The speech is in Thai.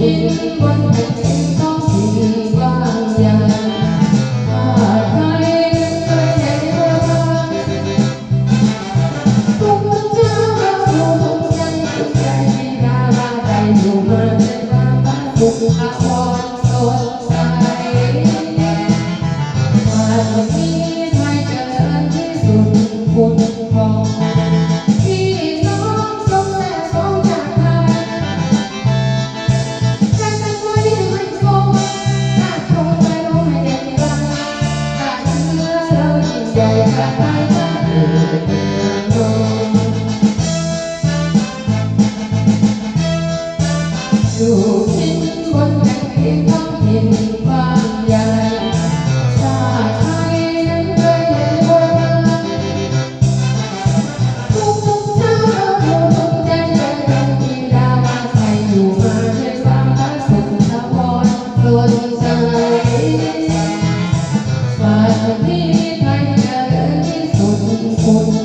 กินบนแผ่น อยู่ชิ้นนแผ่นดินต้องถิ่าใหญ่ชาไทยนั้นเคยเป็นคนทุกกเาเราทุกทุกใจกันเป็าไทส่มาด้วยคมรักสุนทรพรสดใสประทศไทยเจริญที่สุดคน